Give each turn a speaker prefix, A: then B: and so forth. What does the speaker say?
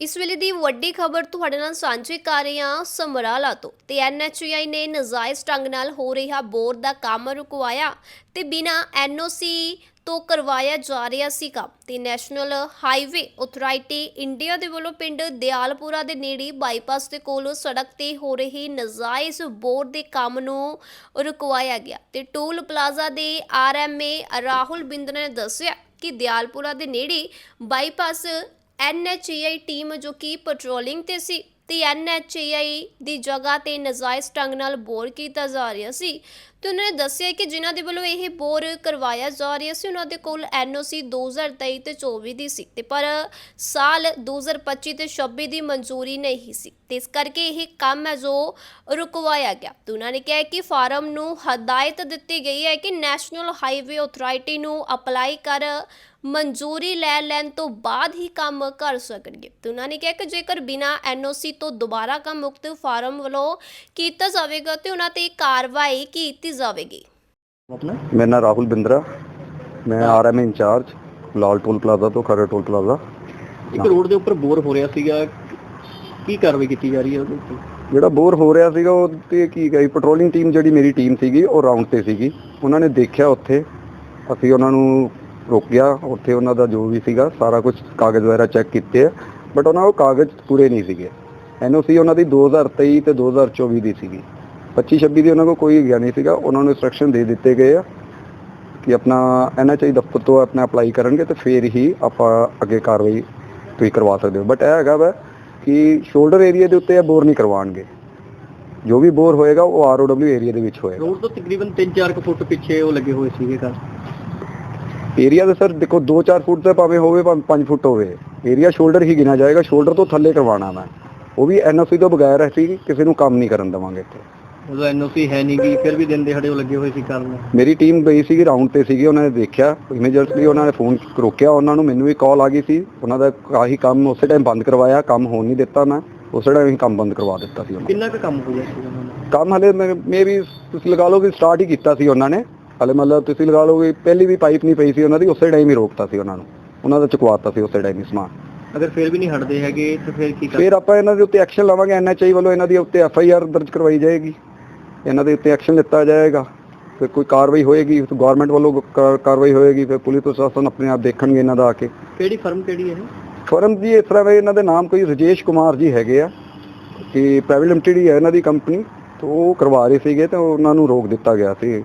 A: ਇਸ ਵੇਲੇ ਦੀ ਵੱਡੀ ਖਬਰ ਤੁਹਾਡੇ ਨਾਲ ਸਾਂਝੀ ਕਰ ਰਹੇ ਹਾਂ, ਸਮਰਾਲਾ ਤੋਂ। ਤੇ ਐਨਐਚਆਈ ਨੇ ਨਜਾਇਜ਼ ਢੰਗ ਨਾਲ ਹੋ ਰਿਹਾ ਬੋਰ ਦਾ ਕੰਮ ਰੁਕਵਾਇਆ ਤੇ ਬਿਨਾਂ ਐਨਓਸੀ ਤੋਂ ਕਰਵਾਇਆ ਜਾ ਰਿਹਾ ਸੀ ਕੰਮ। ਤੇ ਨੈਸ਼ਨਲ ਹਾਈਵੇ ਅਥਾਰਟੀ ਇੰਡੀਆ ਦੇ ਵੱਲੋਂ ਪਿੰਡ ਦਿਆਲਪੁਰਾ ਦੇ ਨੇੜੇ ਬਾਈਪਾਸ ਦੇ ਕੋਲ ਸੜਕ ਤੇ ਹੋ ਰਹੀ ਨਜਾਇਜ਼ ਬੋਰ ਦੇ ਕੰਮ ਨੂੰ ਰੁਕਵਾਇਆ ਗਿਆ। ਤੇ ਟੋਲ ਪਲਾਜ਼ਾ ਦੇ ਆਰਐਮਏ ਰਾਹੁਲ ਬਿੰਦ ਨੇ ਦੱਸਿਆ ਕਿ ਦਿਆਲਪੁਰਾ ਦੇ ਨੇੜੇ ਬਾਈਪਾਸ ਐਨਐਚਏਆਈ ਟੀਮ ਜੋ ਕਿ ਪੈਟਰੋਲਿੰਗ ਤੇ ਸੀ ਤੇ ਐਨਐਚਏਆਈ ਦੀ ਜਗ੍ਹਾ ਤੇ ਨਜਾਇਜ਼ ਢੰਗ ਨਾਲ ਬੋਰ ਕੀਤਾ ਜਾ ਰਿਹਾ ਸੀ। ਤੇ ਉਹਨਾਂ ਨੇ ਦੱਸਿਆ ਕਿ ਜਿਨ੍ਹਾਂ ਦੇ ਵੱਲੋਂ ਇਹ ਬੋਰ ਕਰਵਾਇਆ ਜਾ ਰਿਹਾ ਸੀ, ਉਹਨਾਂ ਦੇ ਕੋਲ ਐਨਓਸੀ 2023 ਤੇ 24 ਦੀ ਸੀ ਤੇ ਪਰ ਸਾਲ 2025 ਤੇ 26 ਦੀ ਮਨਜ਼ੂਰੀ ਨਹੀਂ ਸੀ। ਤੇ ਇਸ ਕਰਕੇ ਇਹ ਕੰਮ ਹੈ ਜੋ ਰੁਕਵਾਇਆ ਗਿਆ। ਤੇ ਉਹਨਾਂ ਨੇ ਕਿਹਾ ਕਿ ਫਾਰਮ ਨੂੰ ਹਦਾਇਤ ਦਿੱਤੀ ਗਈ ਹੈ ਕਿ ਨੈਸ਼ਨਲ ਹਾਈਵੇ ਅਥਾਰਟੀ ਨੂੰ ਅਪਲਾਈ ਕਰ ਮਨਜ਼ੂਰੀ ਲੈ ਲੈਣ ਤੋਂ ਬਾਅਦ ਹੀ ਕੰਮ ਕਰ ਸਕਣਗੇ। ਤੇ ਉਹਨਾਂ ਨੇ ਕਿਹਾ ਕਿ ਜੇਕਰ ਬਿਨਾ ਐਨਓਸੀ ਤੋਂ ਦੁਬਾਰਾ ਕੰਮ ਮੁਕਤ ਫਾਰਮ ਵੱਲੋਂ ਕੀਤਾ ਜਾਵੇਗਾ ਤੇ ਉਹਨਾਂ ਤੇ ਕਾਰਵਾਈ ਕੀਤੀ ਜਾਵੇਗੀ।
B: ਆਪਣਾ?
C: ਮੇਰਾ ਨਾਮ ਰਾਹੁਲ ਬਿੰਦਰਾ। ਮੈਂ RM incharge Lal toll plaza ਤੋਂ ਖਰੜ ਟੋਲ ਪਲਾਜ਼ਾ।
B: ਇੱਕ ਰੋਡ ਦੇ ਉੱਪਰ ਬੋਰ ਹੋ ਰਿਹਾ ਸੀਗਾ। ਕੀ ਕਾਰਵਾਈ ਕੀਤੀ ਜਾ ਰਹੀ ਹੈ ਉਹਦੇ ਉੱਤੇ
C: ਜਿਹੜਾ ਬੋਰ ਹੋ ਰਿਹਾ ਸੀਗਾ ਉਹ ਤੇ ਕੀ ਗਈ ਪੈਟਰੋਲਿੰਗ ਟੀਮ ਜਿਹੜੀ ਮੇਰੀ ਟੀਮ ਸੀਗੀ ਉਹ ਰਾਉਂਡ ਤੇ ਸੀਗੀ। ਉਹਨਾਂ ਨੇ ਦੇਖਿਆ ਉੱਥੇ। ਅਸੀਂ ਉਹਨਾਂ ਨੂੰ ਰੋਕਿਆ ਉੱਥੇ ਉਹਨਾਂ ਦਾ ਜੋ ਵੀ ਸੀਗਾ ਸਾਰਾ ਕੁਝ ਕਾਗਜ਼ ਵਗੈਰਾ ਚੈੱਕ ਕੀਤੇ ਬਟ ਉਹਨਾਂ ਕੋਲ ਕਾਗਜ਼ ਪੂਰੇ ਨਹੀਂ ਸੀਗੇ। ਐਨਓਸੀ ਉਹਨਾਂ ਦੀ 2023 ਤੇ 2024 ਦੀ ਸੀਗੀ। 25 26 ਦੀ ਉਹਨਾਂ ਕੋਲ ਕੋਈ ਗਿਆ ਨਹੀਂ ਸੀਗਾ। ਉਹਨਾਂ ਨੂੰ ਇਨਸਟਰਕਸ਼ਨ ਦੇ ਦਿੱਤੇ ਗਏ ਆ ਕਿ ਆਪਣਾ ਐਨਐਚਆਈ ਦਫ਼ਤਰ ਤੋਂ ਆਪਣਾ ਅਪਲਾਈ ਕਰਨਗੇ ਤੇ ਫੇਰ ਹੀ ਆਪਾਂ ਅੱਗੇ ਕਾਰਵਾਈ ਤੁਸੀਂ ਕਰਵਾ ਸਕਦੇ ਹੋ। ਬਟ ਇਹ ਹੈਗਾ ਵਾ ਕਿ ਸ਼ੋਲਡਰ ਏਰੀਆ ਦੇ ਉੱਤੇ ਇਹ ਬੋਰ ਨਹੀਂ ਕਰਵਾਉਣਗੇ। ਜੋ ਵੀ ਬੋਰ ਹੋਏਗਾ ਉਹ ਆਰਓਡਬਲਿਊ ਏਰੀਆ ਦੇ ਵਿੱਚ ਹੋਏਗਾ।
B: ਰੋਡ ਤੋਂ ਤਕਰੀਬਨ 3-4 ਫੁੱਟ ਪਿੱਛੇ ਉਹ ਲੱਗੇ ਹੋਏ ਸੀਗੇ ਘਰ।
C: ਏਰੀਆ ਦੇ ਸਰ ਦੇਖੋ 2-4 ਫੁੱਟ ਤੇ ਭਾਵੇਂ ਹੋਵੇ ਭਾਵੇਂ 5 ਫੁੱਟ ਹੋਵੇ। ਏਰੀਆ ਸ਼ੋਲਡਰ ਹੀ ਗਿਣਾ ਜਾਏਗਾ। ਸ਼ੋਲਡਰ ਤੋਂ ਥੱਲੇ ਕਰਵਾਉਣਾ ਮੈਂ ਉਹ ਵੀ ਐਨਓਸੀ ਤੋਂ ਬਗੈਰ ਅਸੀਂ ਕਿਸੇ ਨੂੰ ਕੰਮ ਨਹੀਂ ਕਰਨ ਦੇਵਾਂਗੇ ਇੱਥੇ।
B: ਉਦੋਂ ਐਨਓਸੀ ਹੈ ਨਹੀਂ ਗੀ ਫਿਰ ਵੀ ਦਿਨ ਦਿਹਾੜੇ ਉਹ ਲੱਗੇ ਹੋਏ ਸੀ ਕਰਨ।
C: ਮੇਰੀ ਟੀਮ ਗਈ ਸੀਗੀ ਰਾਉਂਡ ਤੇ ਸੀਗੀ ਉਹਨਾਂ ਨੇ ਦੇਖਿਆ ਇਮੀਡੀਏਟਲੀ ਉਹਨਾਂ ਨੇ ਫੋਨ ਰੋਕਿਆ ਉਹਨਾਂ ਨੂੰ ਮੈਨੂੰ ਵੀ ਕਾਲ ਆ ਗਈ ਸੀ। ਉਹਨਾਂ ਦਾ ਆਹੀ ਕੰਮ ਉਸੇ ਟਾਈਮ ਬੰਦ ਕਰਵਾਇਆ ਕੰਮ ਹੋਣ ਨਹੀਂ ਦਿੱਤਾ ਮੈਂ ਉਸੇ ਟਾਈਮ ਹੀ ਕੰਮ ਬੰਦ ਕਰਵਾ ਦਿੱਤਾ ਸੀ ਉਹਨਾਂ
B: ਕਿੰਨਾ ਕੁ ਕੰਮ ਹੋਇਆ ਸੀ ਉਹਨਾਂ ਦਾ
C: ਨੇ? ਕੰਮ ਹਲੇ ਮੇ ਵੀ ਤੁਸੀਂ ਲਗਾ ਲਓ ਕਿ ਸਟਾਰਟ ਹੀ ਕੀਤਾ ਸੀ ਉਹਨਾਂ ਨੇ। ਹਲੇ ਮਤਲਬ ਤੁਸੀਂ ਲਗਾ ਲਓ ਕਿ ਪਹਿਲੀ ਵੀ ਪਾਈਪ ਨਹੀਂ ਪਈ ਸੀ ਉਹਨਾਂ ਦੀ ਉਸੇ ਟਾਈਮ ਹੀ ਰੋਕਤਾ ਸੀ ਉਹਨਾਂ ਨੂੰ। ਉਹਨਾਂ ਦਾ ਚੁਕਵਾਤਾ ਸੀ ਉਸੇ ਟਾਈਮ ਹੀ ਸਮਾਨ।
B: ਅਗਰ ਫਿਰ ਵੀ ਨਹੀਂ ਹਟਦੇ ਹੈਗੇ ਤਾਂ ਫਿਰ ਕੀ ਕਰ
C: ਫਿਰ ਆਪਾਂ ਇਹਨਾਂ ਦੇ ਉੱਤੇ ਐਕਸ਼ਨ ਲਵਾਂਗੇ ਐਨਐਚਆਈ ਵੱਲੋਂ ਇਹਨਾਂ ਦੀ ਉੱਤੇ ਐਫਆਈਆਰ ਦਰਜ ਕਰਵਾਈ ਜਾਏਗੀ। ਇਹਨਾਂ ਦੇ ਉੱਤੇ ਐਕਸ਼ਨ ਲਿੱਤਾ ਜਾਏਗਾ ਫਿਰ ਕੋਈ ਕਾਰਵਾਈ ਹੋਏਗੀ ਗਵਰਨਮੈਂਟ ਵੱਲੋਂ ਕਾ- ਕਾਰਵਾਈ ਹੋਏਗੀ ਫਿਰ ਪੁਲਿਸ ਪ੍ਰਸ਼ਾਸਨ ਆਪਣੇ ਆਪ ਦੇਖਣਗੇ ਇਹਨਾਂ ਦਾ ਆ ਕੇ।
B: ਕਿਹੜੀ ਫਰਮ ਕਿਹੜੀ ਹੈ
C: ਫਰਮ ਜੀ ਇਸ ਤਰ੍ਹਾਂ ਵੀ ਇਹਨਾਂ ਦੇ ਨਾਮ ਕੋਈ ਰਜੇਸ਼ ਕੁਮਾਰ ਜੀ ਹੈਗੇ ਆ ਕਿ ਪ੍ਰਾਈਵੇਟ ਲਿਮਟਿਡ ਹੀ ਹੈ ਇਹਨਾਂ ਦੀ ਕੰਪਨੀ ਤੋਂ ਉਹ ਕਰਵਾ ਰਹੇ ਸੀਗੇ ਤੇ ਉਹਨਾਂ ਨੂੰ ਰੋਕ ਦਿੱਤਾ ਗਿਆ ਸੀ